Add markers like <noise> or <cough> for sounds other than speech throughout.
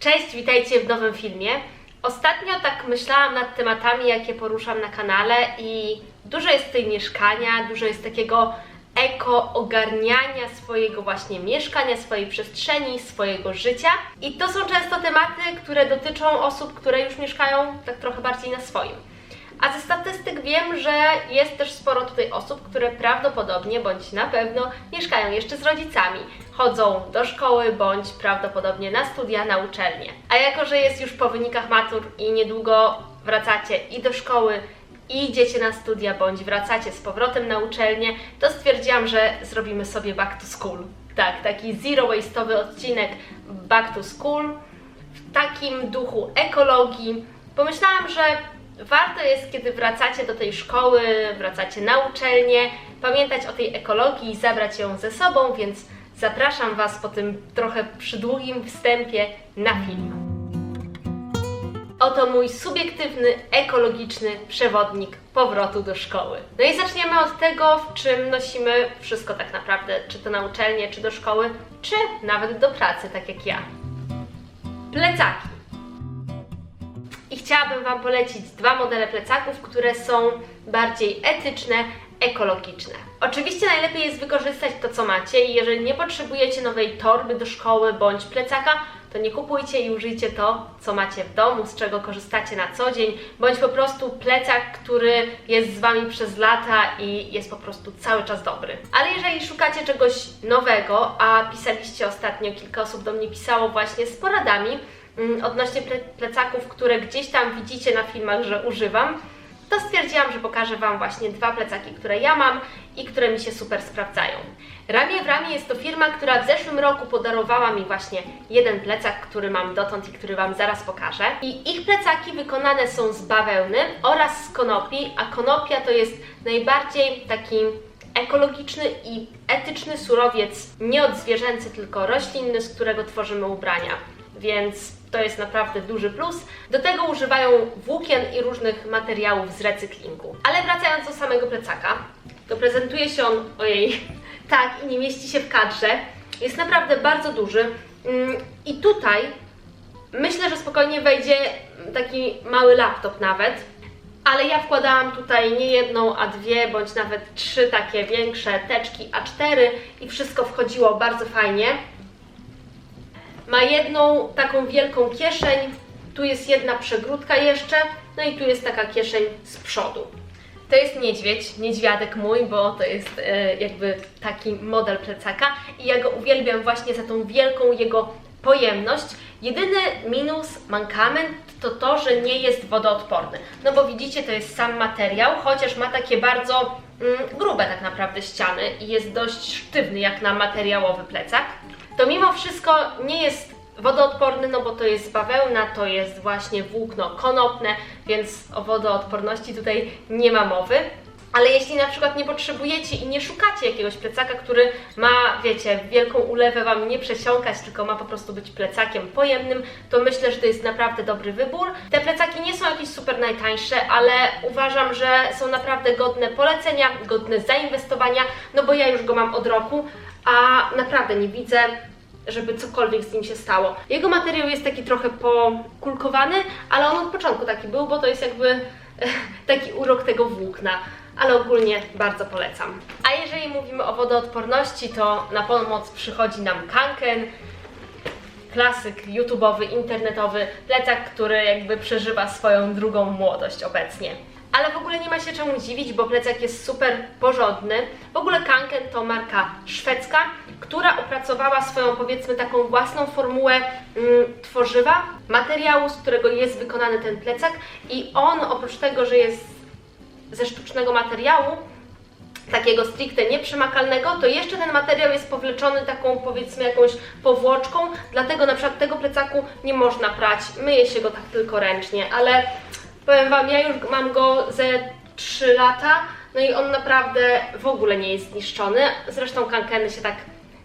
Cześć, witajcie w nowym filmie. Ostatnio tak myślałam nad tematami, jakie poruszam na kanale i dużo jest tutaj mieszkania, dużo jest takiego eko ogarniania swojego właśnie mieszkania, swojej przestrzeni, swojego życia. I to są często tematy, które dotyczą osób, które już mieszkają tak trochę bardziej na swoim. A ze statystyk wiem, że jest też sporo tutaj osób, które prawdopodobnie bądź na pewno mieszkają jeszcze z rodzicami. Chodzą do szkoły bądź prawdopodobnie na studia, na uczelnię. A jako, że jest już po wynikach matur i niedługo wracacie i do szkoły, i idziecie na studia bądź wracacie z powrotem na uczelnię, to stwierdziłam, że zrobimy sobie back to school. Tak, taki zero waste'owy odcinek back to school w takim duchu ekologii. Pomyślałam, że warto jest, kiedy wracacie do tej szkoły, wracacie na uczelnię, pamiętać o tej ekologii i zabrać ją ze sobą, więc zapraszam Was po tym trochę przydługim wstępie na film. Oto mój subiektywny, ekologiczny przewodnik powrotu do szkoły. No i zaczniemy od tego, w czym nosimy wszystko tak naprawdę, czy to na uczelnię, czy do szkoły, czy nawet do pracy, tak jak ja. Plecaki. I chciałabym Wam polecić dwa modele plecaków, które są bardziej etyczne, ekologiczne. Oczywiście najlepiej jest wykorzystać to, co macie i jeżeli nie potrzebujecie nowej torby do szkoły bądź plecaka, to nie kupujcie i użyjcie to, co macie w domu, z czego korzystacie na co dzień, bądź po prostu plecak, który jest z Wami przez lata i jest po prostu cały czas dobry. Ale jeżeli szukacie czegoś nowego, a pisaliście ostatnio, kilka osób do mnie pisało właśnie z poradami, odnośnie ple- plecaków, które gdzieś tam widzicie na filmach, że używam, to stwierdziłam, że pokażę Wam właśnie dwa plecaki, które ja mam i które mi się super sprawdzają. Ramię w ramię jest to firma, która w zeszłym roku podarowała mi właśnie jeden plecak, który mam dotąd i który Wam zaraz pokażę. I ich plecaki wykonane są z bawełny oraz z konopi, a konopia to jest najbardziej taki ekologiczny i etyczny surowiec, nie odzwierzęcy, tylko roślinny, z którego tworzymy ubrania. Więc to jest naprawdę duży plus. Do tego używają włókien i różnych materiałów z recyklingu. Ale wracając do samego plecaka, to prezentuje się on, ojej, <laughs> tak i nie mieści się w kadrze. Jest naprawdę bardzo duży. Mm, I tutaj myślę, że spokojnie wejdzie taki mały laptop nawet. Ale ja wkładałam tutaj nie jedną, a dwie, bądź nawet trzy takie większe teczki A4 i wszystko wchodziło bardzo fajnie. Ma jedną taką wielką kieszeń, tu jest jedna przegródka jeszcze, no i tu jest taka kieszeń z przodu. To jest niedźwiedź, niedźwiadek mój, bo to jest e, jakby taki model plecaka i ja go uwielbiam właśnie za tą wielką jego pojemność. Jedyny minus, mankament to to, że nie jest wodoodporny. No bo widzicie, to jest sam materiał, chociaż ma takie bardzo mm, grube tak naprawdę ściany i jest dość sztywny jak na materiałowy plecak. To mimo wszystko nie jest wodoodporny, no bo to jest bawełna, to jest właśnie włókno konopne, więc o wodoodporności tutaj nie ma mowy. Ale jeśli na przykład nie potrzebujecie i nie szukacie jakiegoś plecaka, który ma, wiecie, wielką ulewę Wam nie przesiąkać, tylko ma po prostu być plecakiem pojemnym, to myślę, że to jest naprawdę dobry wybór. Te plecaki nie są jakieś super najtańsze, ale uważam, że są naprawdę godne polecenia, godne zainwestowania, no bo ja już go mam od roku, a naprawdę nie widzę żeby cokolwiek z nim się stało. Jego materiał jest taki trochę pokulkowany, ale on od początku taki był, bo to jest jakby <laughs> taki urok tego włókna. Ale ogólnie bardzo polecam. A jeżeli mówimy o wodoodporności, to na pomoc przychodzi nam Kanken, klasyk YouTube'owy, internetowy, plecak, który jakby przeżywa swoją drugą młodość obecnie. Ale w ogóle nie ma się czemu dziwić, bo plecak jest super porządny. W ogóle Kanken to marka szwedzka, która opracowała swoją powiedzmy taką własną formułę mm, tworzywa, materiału, z którego jest wykonany ten plecak i on oprócz tego, że jest ze sztucznego materiału, takiego stricte nieprzemakalnego, to jeszcze ten materiał jest powleczony taką powiedzmy jakąś powłoczką, dlatego na przykład tego plecaku nie można prać, myje się go tak tylko ręcznie, ale powiem Wam, ja już mam go ze 3 lata, no i on naprawdę w ogóle nie jest zniszczony, zresztą kankeny się tak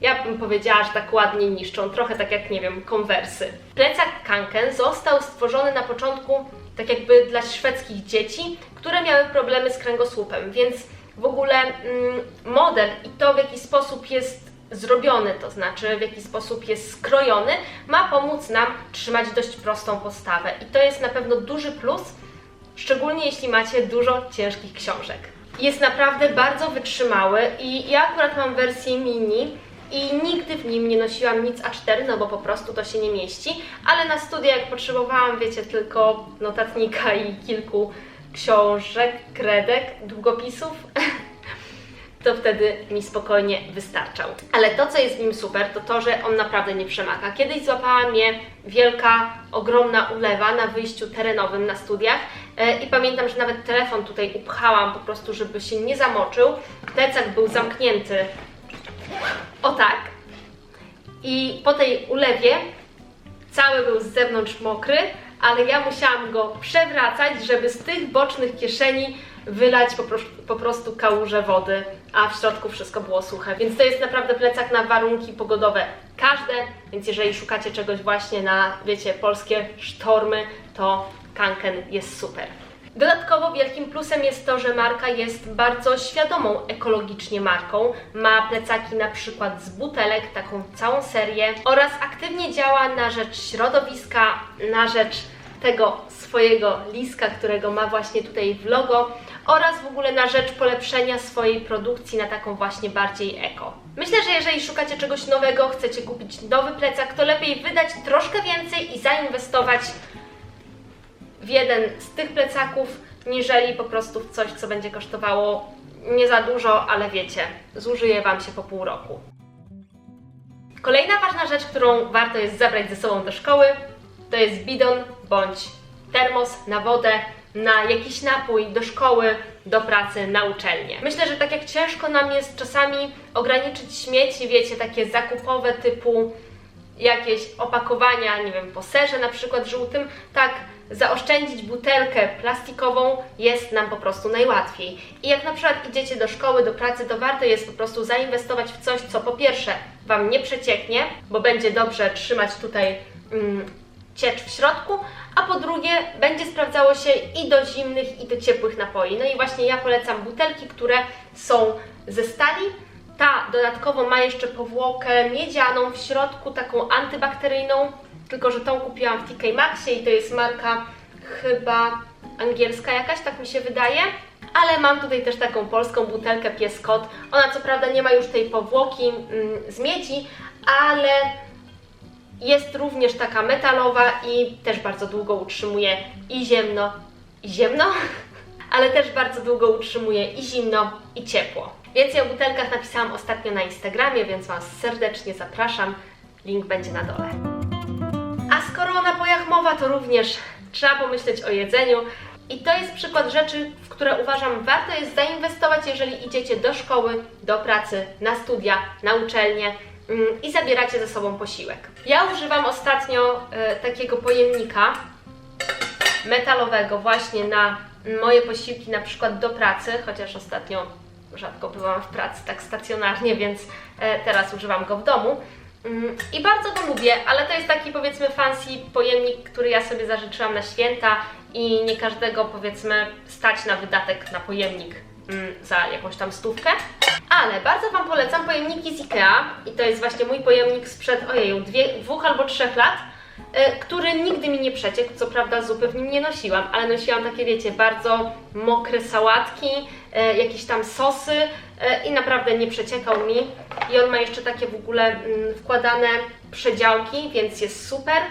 ja bym powiedziała, że tak ładnie niszczą, trochę tak jak, nie wiem, konwersy. Plecak Kanken został stworzony na początku tak jakby dla szwedzkich dzieci, które miały problemy z kręgosłupem, więc w ogóle mm, model i to w jaki sposób jest zrobiony, to znaczy w jaki sposób jest skrojony, ma pomóc nam trzymać dość prostą postawę. I to jest na pewno duży plus, szczególnie jeśli macie dużo ciężkich książek. Jest naprawdę bardzo wytrzymały i ja akurat mam wersję mini i nigdy w nim nie nosiłam nic A4, no bo po prostu to się nie mieści, ale na studia jak potrzebowałam, wiecie, tylko notatnika i kilku książek, kredek, długopisów, <laughs> to wtedy mi spokojnie wystarczał. Ale to, co jest w nim super, to to, że on naprawdę nie przemaka. Kiedyś złapała mnie wielka, ogromna ulewa na wyjściu terenowym na studiach e, i pamiętam, że nawet telefon tutaj upchałam po prostu, żeby się nie zamoczył. Plecak był zamknięty o tak. I po tej ulewie cały był z zewnątrz mokry, ale ja musiałam go przewracać, żeby z tych bocznych kieszeni wylać po, prostu, po prostu wody, a w środku wszystko było suche. Więc to jest naprawdę plecak na warunki pogodowe każde, więc jeżeli szukacie czegoś właśnie na, wiecie, polskie sztormy, to Kanken jest super. Dodatkowo wielkim plusem jest to, że marka jest bardzo świadomą ekologicznie marką. Ma plecaki na przykład z butelek, taką całą serię oraz aktywnie działa na rzecz środowiska, na rzecz tego swojego liska, którego ma właśnie tutaj w logo oraz w ogóle na rzecz polepszenia swojej produkcji na taką właśnie bardziej eko. Myślę, że jeżeli szukacie czegoś nowego, chcecie kupić nowy plecak, to lepiej wydać troszkę więcej i zainwestować w jeden z tych plecaków, niżeli po prostu w coś, co będzie kosztowało nie za dużo, ale wiecie, zużyje Wam się po pół roku. Kolejna ważna rzecz, którą warto jest zabrać ze sobą do szkoły, to jest bidon bądź termos na wodę, na jakiś napój, do szkoły, do pracy, na uczelnię. Myślę, że tak jak ciężko nam jest czasami ograniczyć śmieci, wiecie, takie zakupowe typu jakieś opakowania, nie wiem, po serze na przykład żółtym, tak zaoszczędzić butelkę plastikową jest nam po prostu najłatwiej. I jak na przykład idziecie do szkoły, do pracy, to warto jest po prostu zainwestować w coś, co po pierwsze Wam nie przecieknie, bo będzie dobrze trzymać tutaj mm, ciecz w środku, a po drugie będzie sprawdzało się i do zimnych, i do ciepłych napoi. No i właśnie ja polecam butelki, które są ze stali, ta dodatkowo ma jeszcze powłokę miedzianą w środku, taką antybakteryjną, tylko że tą kupiłam w TK Maxie i to jest marka chyba angielska jakaś, tak mi się wydaje. Ale mam tutaj też taką polską butelkę Pies Kot. Ona co prawda nie ma już tej powłoki mm, z miedzi, ale jest również taka metalowa i też bardzo długo utrzymuje i ziemno, i ziemno, <laughs> ale też bardzo długo utrzymuje i zimno, i ciepło. Więcej o butelkach napisałam ostatnio na Instagramie, więc Was serdecznie zapraszam. Link będzie na dole. A skoro o napojach mowa, to również trzeba pomyśleć o jedzeniu. I to jest przykład rzeczy, w które uważam warto jest zainwestować, jeżeli idziecie do szkoły, do pracy, na studia, na uczelnię mm, i zabieracie ze sobą posiłek. Ja używam ostatnio e, takiego pojemnika metalowego właśnie na moje posiłki, na przykład do pracy, chociaż ostatnio rzadko byłam w pracy tak stacjonarnie, więc e, teraz używam go w domu. Mm, I bardzo go lubię, ale to jest taki powiedzmy fancy pojemnik, który ja sobie zażyczyłam na święta i nie każdego powiedzmy stać na wydatek na pojemnik mm, za jakąś tam stówkę. Ale bardzo Wam polecam pojemniki z Ikea i to jest właśnie mój pojemnik sprzed ojeju, dwie, dwóch albo trzech lat, który nigdy mi nie przeciekł, co prawda zupy w nim nie nosiłam, ale nosiłam takie wiecie, bardzo mokre sałatki, y, jakieś tam sosy y, i naprawdę nie przeciekał mi. I on ma jeszcze takie w ogóle mm, wkładane przedziałki, więc jest super.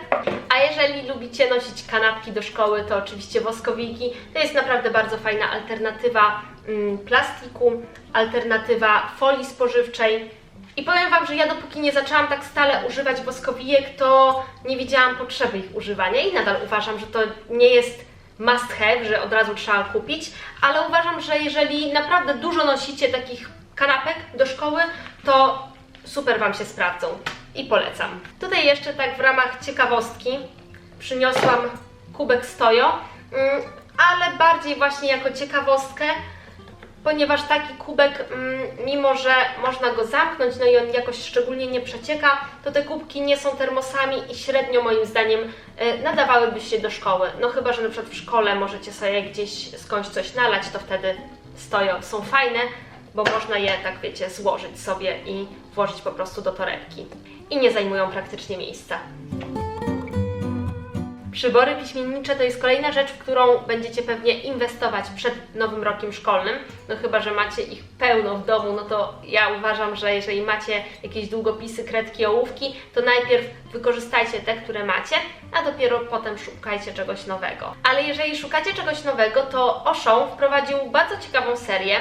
A jeżeli lubicie nosić kanapki do szkoły, to oczywiście woskowiki. To jest naprawdę bardzo fajna alternatywa mm, plastiku, alternatywa folii spożywczej. I powiem Wam, że ja dopóki nie zaczęłam tak stale używać woskowijek, to nie widziałam potrzeby ich używania i nadal uważam, że to nie jest must have, że od razu trzeba kupić, ale uważam, że jeżeli naprawdę dużo nosicie takich kanapek do szkoły, to super Wam się sprawdzą i polecam. Tutaj jeszcze tak w ramach ciekawostki przyniosłam kubek Stojo, mm, ale bardziej właśnie jako ciekawostkę, ponieważ taki kubek, mm, mimo że można go zamknąć, no i on jakoś szczególnie nie przecieka, to te kubki nie są termosami i średnio moim zdaniem y, nadawałyby się do szkoły. No chyba, że na przykład w szkole możecie sobie gdzieś skądś coś nalać, to wtedy stoją, są fajne, bo można je, tak wiecie, złożyć sobie i włożyć po prostu do torebki. I nie zajmują praktycznie miejsca. Przybory piśmiennicze to jest kolejna rzecz, w którą będziecie pewnie inwestować przed nowym rokiem szkolnym. No chyba, że macie ich pełno w domu, no to ja uważam, że jeżeli macie jakieś długopisy, kredki, ołówki, to najpierw wykorzystajcie te, które macie, a dopiero potem szukajcie czegoś nowego. Ale jeżeli szukacie czegoś nowego, to Auchan wprowadził bardzo ciekawą serię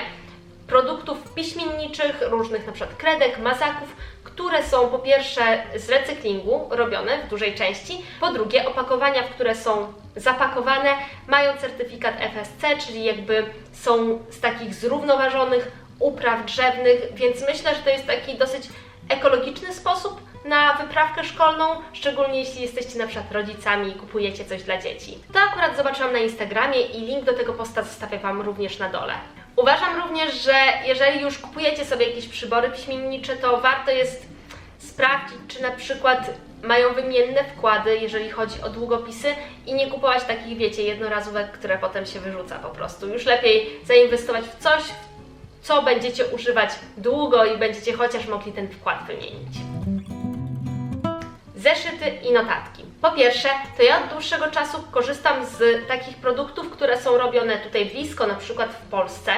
produktów piśmienniczych, różnych przykład kredek, mazaków, które są po pierwsze z recyklingu robione w dużej części, po drugie opakowania, w które są zapakowane, mają certyfikat FSC, czyli jakby są z takich zrównoważonych upraw drzewnych, więc myślę, że to jest taki dosyć ekologiczny sposób na wyprawkę szkolną, szczególnie jeśli jesteście na przykład rodzicami i kupujecie coś dla dzieci. To akurat zobaczyłam na Instagramie i link do tego posta zostawię Wam również na dole. Uważam również, że jeżeli już kupujecie sobie jakieś przybory piśmiennicze, to warto jest sprawdzić, czy na przykład mają wymienne wkłady, jeżeli chodzi o długopisy i nie kupować takich, wiecie, jednorazówek, które potem się wyrzuca po prostu. Już lepiej zainwestować w coś, co będziecie używać długo i będziecie chociaż mogli ten wkład wymienić. Zeszyty i notatki. Po pierwsze, to ja od dłuższego czasu korzystam z takich produktów, które są robione tutaj blisko, na przykład w Polsce,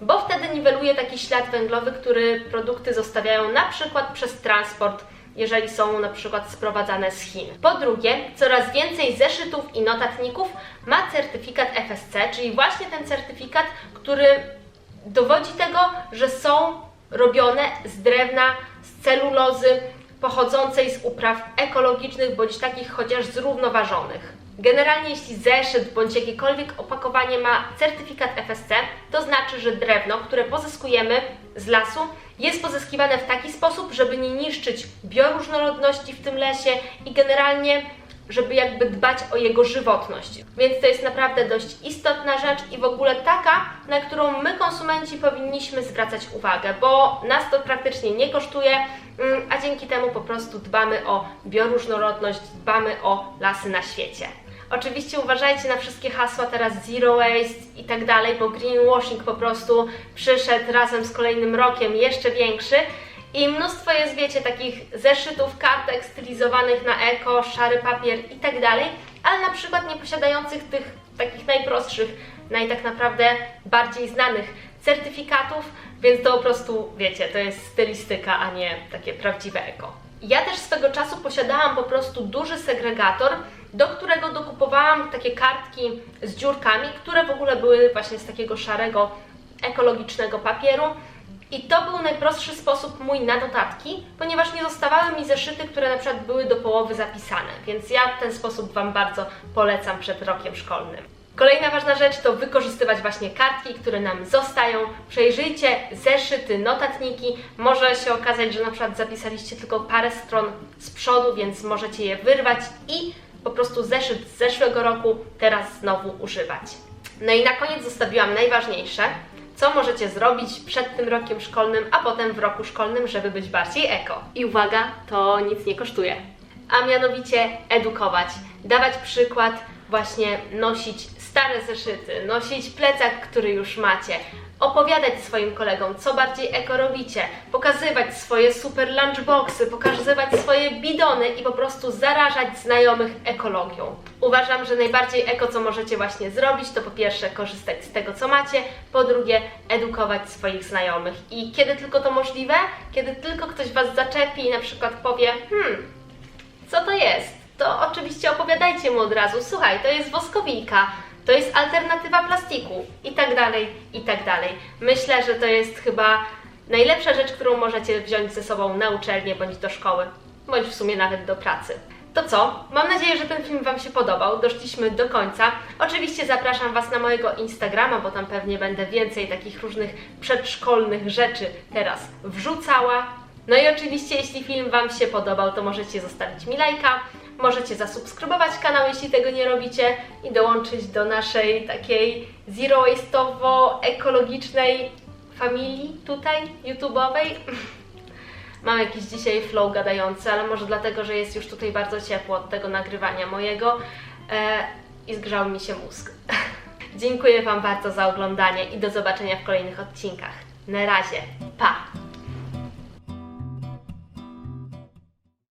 bo wtedy niweluje taki ślad węglowy, który produkty zostawiają na przykład przez transport, jeżeli są na przykład sprowadzane z Chin. Po drugie, coraz więcej zeszytów i notatników ma certyfikat FSC, czyli właśnie ten certyfikat, który dowodzi tego, że są robione z drewna, z celulozy, pochodzącej z upraw ekologicznych bądź takich chociaż zrównoważonych. Generalnie jeśli zeszyt bądź jakiekolwiek opakowanie ma certyfikat FSC, to znaczy, że drewno, które pozyskujemy z lasu, jest pozyskiwane w taki sposób, żeby nie niszczyć bioróżnorodności w tym lesie i generalnie żeby jakby dbać o jego żywotność. Więc to jest naprawdę dość istotna rzecz i w ogóle taka, na którą my konsumenci powinniśmy zwracać uwagę, bo nas to praktycznie nie kosztuje, mm, a dzięki temu po prostu dbamy o bioróżnorodność, dbamy o lasy na świecie. Oczywiście uważajcie na wszystkie hasła teraz zero waste i tak dalej, bo greenwashing po prostu przyszedł razem z kolejnym rokiem jeszcze większy. I mnóstwo jest, wiecie, takich zeszytów, kartek stylizowanych na eko, szary papier i tak dalej, ale na przykład nie posiadających tych takich najprostszych, naj tak naprawdę bardziej znanych certyfikatów, więc to po prostu, wiecie, to jest stylistyka, a nie takie prawdziwe eko. Ja też swego czasu posiadałam po prostu duży segregator, do którego dokupowałam takie kartki z dziurkami, które w ogóle były właśnie z takiego szarego, ekologicznego papieru. I to był najprostszy sposób mój na notatki, ponieważ nie zostawały mi zeszyty, które na przykład były do połowy zapisane, więc ja ten sposób Wam bardzo polecam przed rokiem szkolnym. Kolejna ważna rzecz to wykorzystywać właśnie kartki, które nam zostają. Przejrzyjcie zeszyty, notatniki. Może się okazać, że na przykład zapisaliście tylko parę stron z przodu, więc możecie je wyrwać i po prostu zeszyt z zeszłego roku teraz znowu używać. No i na koniec zostawiłam najważniejsze, co możecie zrobić przed tym rokiem szkolnym, a potem w roku szkolnym, żeby być bardziej eko. I uwaga, to nic nie kosztuje. A mianowicie edukować, dawać przykład, właśnie nosić stare zeszyty, nosić plecak, który już macie, opowiadać swoim kolegom, co bardziej eko robicie, pokazywać swoje super lunchboxy, pokazywać swoje bidony i po prostu zarażać znajomych ekologią. Uważam, że najbardziej eko, co możecie właśnie zrobić, to po pierwsze korzystać z tego, co macie, po drugie edukować swoich znajomych. I kiedy tylko to możliwe, kiedy tylko ktoś Was zaczepi i na przykład powie, hmm, co to jest? To oczywiście opowiadajcie mu od razu, słuchaj, to jest woskowinka, to jest alternatywa plastiku i tak dalej, i tak dalej. Myślę, że to jest chyba najlepsza rzecz, którą możecie wziąć ze sobą na uczelnię bądź do szkoły, bądź w sumie nawet do pracy. To co? Mam nadzieję, że ten film Wam się podobał. Doszliśmy do końca. Oczywiście zapraszam Was na mojego Instagrama, bo tam pewnie będę więcej takich różnych przedszkolnych rzeczy teraz wrzucała. No i oczywiście, jeśli film Wam się podobał, to możecie zostawić mi lajka, możecie zasubskrybować kanał, jeśli tego nie robicie i dołączyć do naszej takiej zero waste'owo-ekologicznej familii tutaj, YouTube'owej. <laughs> Mam jakiś dzisiaj flow gadający, ale może dlatego, że jest już tutaj bardzo ciepło od tego nagrywania mojego e, i zgrzał mi się mózg. <laughs> Dziękuję Wam bardzo za oglądanie i do zobaczenia w kolejnych odcinkach. Na razie, pa!